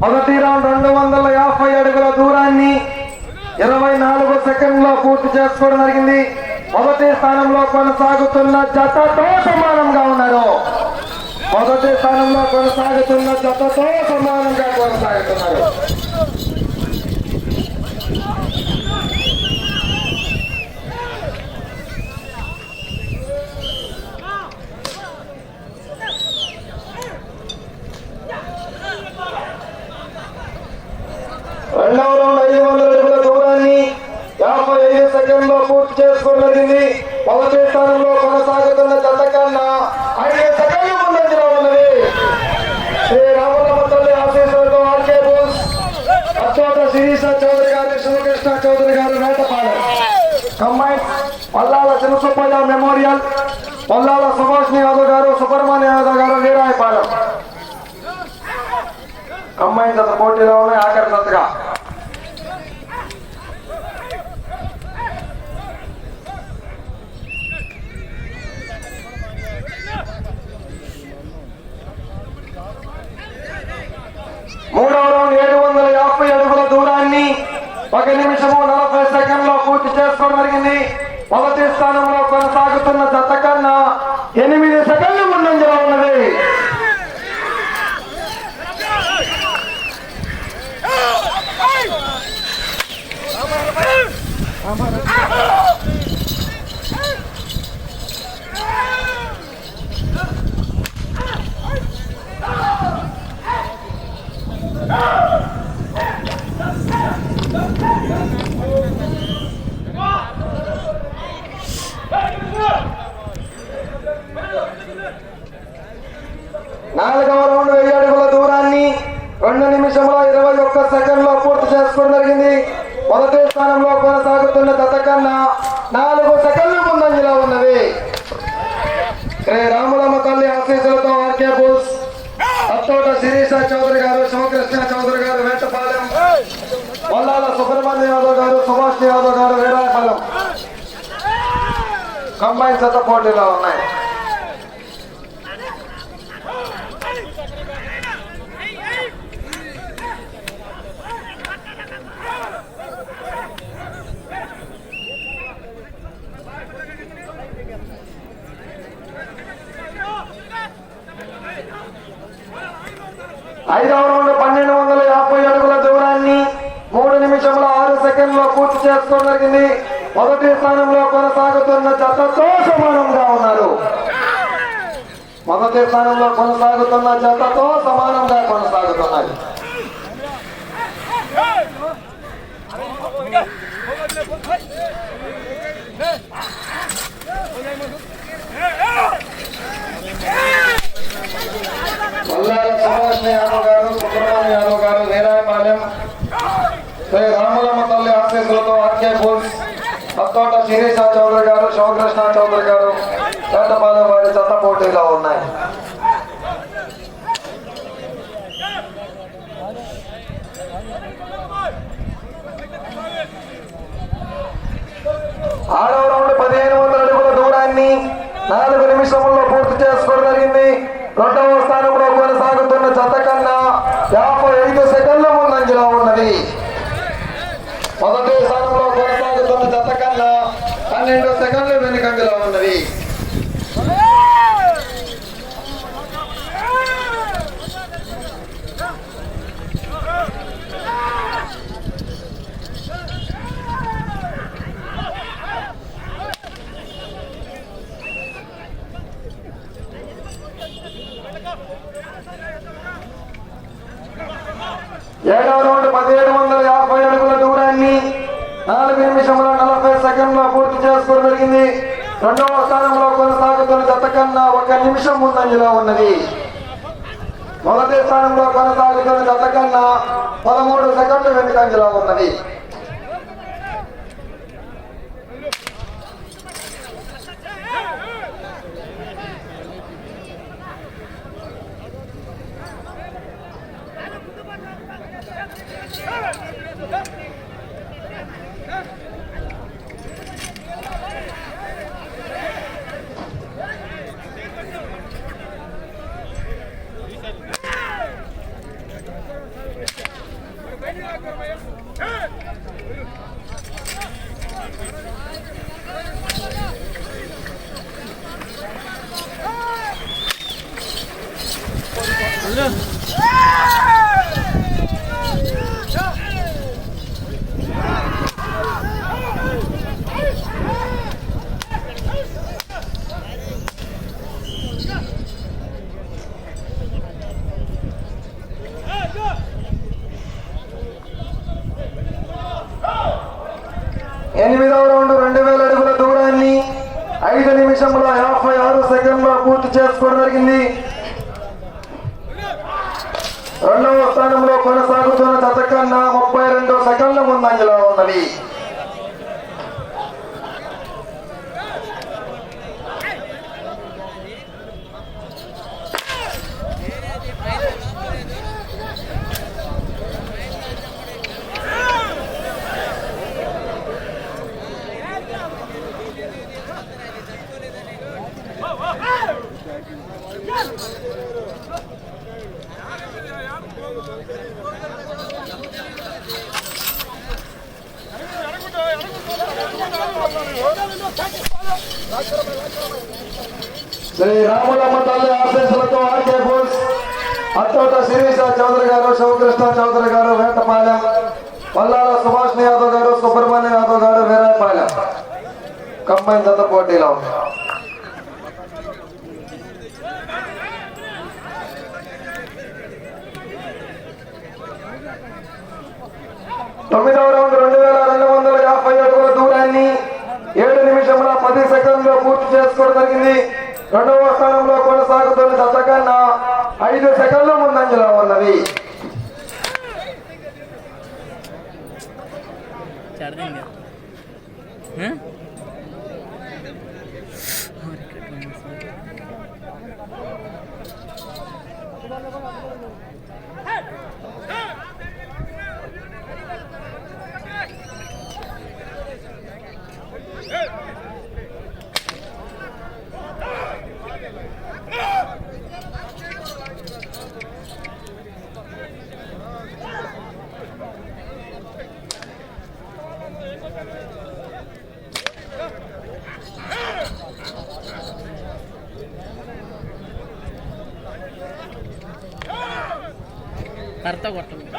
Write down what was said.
మొదటి రౌండ్ రెండు వందల యాభై అడుగుల దూరాన్ని ఇరవై నాలుగు సెకండ్లో పూర్తి చేసుకోవడం జరిగింది. మొదటి స్థానంలో కొనసాగుతున్న జతతో సమానంగా ఉన్నారు. మొదటి స్థానంలో కొనసాగుతున్న జతతో సమానంగా కొనసాగుతున్నారు. రెండవ ఐదు పూర్తి చేసుకున్నది జరిగింది మొదటి స్థానంలో కొనసాగుతున్న జత కన్నా ఐదు సెకండ్లు ముందంజలో ఉన్నది. శ్రీ రామలమ్మ తల్లి ఆశీస్సులతో RK Bose Achchota Sirisha Chowdary garu Sivakrishna Chowdary garu Vetapalem combine Pallala Sivasubbaiah memorial Pallala Subhashini Yadav garu Subrahmanya Yadav గారు వీరాయపాలెం. కంబైన్ జత పోటీలో ఉన్నాయి ఆఖరి జతగా మూడవ రౌండ్ ఏడు వందల యాభై అడుగుల దూరాన్ని ఒక నిమిషము నలభై సెకండ్లో పూర్తి చేసుకోవడం జరిగింది. మొదటి స్థానంలో కొనసాగుతున్న జత కన్నా ఎనిమిది సెకండ్లు ముందంజలో ఉన్నది. నాలుగవ రౌండ్ వెయ్యి అడుగుల దూరాన్ని రెండు నిమిషముల ఇరవై ఒక్క సెకండ్లో పూర్తి చేసుకోవడం జరిగింది. మొదటి స్థానంలో కొనసాగుతున్న జత కన్నా నాలుగు సెకండ్లు ముందంజలో ఉన్నది శ్రీ రాములమ్మ తల్లి ఆశీస్సులతో ఆర్కే బోస్ అత్తోట శిరీష చౌదరి గారు శివకృష్ణ చౌదరి గారు వేటపాలెం వల్లాల సుబ్రహ్మణ్య యాదవ్ గారు సుభాష్ యాదవ్ గారు వీరాయపాలెం. కంబైన్ జత పోటీలో ఉన్నాయి. ఐదవ రౌండ్ పన్నెండు వందల యాభై అడుగుల దూరాన్ని మూడు నిమిషముల ఆరు సెకండ్లో పూర్తి చేసుకోవడం జరిగింది. మొదటి స్థానంలో కొనసాగుతున్న జతతో సమానంగా ఉన్నారు. మొదటి స్థానంలో కొనసాగుతున్న జతతో సమానంగా కొనసాగుతున్నారు. మల్లాల సుభాష్ యాదవ్ గారు సుబ్రహ్మణ్య యాదవ్ గారు వీరాయపాలెం శ్రీ రామలమ్మ తల్లి ఆశీస్సులతో ఆర్కే బోస్ అత్తోట శిరీష చౌదరి గారు శివకృష్ణ చౌదరి గారు పేటపాలెం వారి జత పోటీలో ఉన్నాయి. ఆరవ రౌండ్ పదిహేను వందల అడుగుల దూరాన్ని నాలుగు నిమిషముల్లో పూర్తి చేసుకోవడం జరిగింది. రెండవ స్థానంలో కొనసాగుతున్న జత కన్నా యాభై ఐదు సెకండ్ల ముందంజలో ఉన్నది మొదటి స్థానంలో కొనసాగుతున్న జత కన్నా పన్నెండు సెకండ్లు వెనుకంజలో ఉన్నది. ఏడవ రౌండ్ పదిహేడు వందల నలభై పూర్తి చేసుకోవడం జరిగింది. రెండవ స్థానంలో కొనసాగుతున్న జత కన్నా ఒక నిమిషం ముందంజలో ఉన్నది. మొదటి స్థానంలో కొనసాగుతున్న జత కన్నా పదమూడు సెకండ్లు వెనుకంజలో ఉన్నది. ఎనిమిదవ రౌండ్ రెండు వేల అడుగుల దూరాన్ని ఐదు నిమిషంలో యాభై ఆరు సెకండ్లో పూర్తి చేసుకోవడం జరిగింది రెండవ స్థానంలో కొనసాగుతున్న జత కన్నా ముప్పై రెండు సెకండ్ల ముందంజలో శ్రీ రాములమ్మ తల్లి ఆశీస్సులతో R K force Attota Sirisha Chowdary garu Sivakrishna Chowdary గారు వేటపాలెం పల్లాల సుభాష్ యాదవ్ గారు సుబ్రహ్మణ్య యాదవ్ గారు వీరాయపాలెం కంబైన్ జత పోటీలో करावी चार दिन కర్త కొట్టండి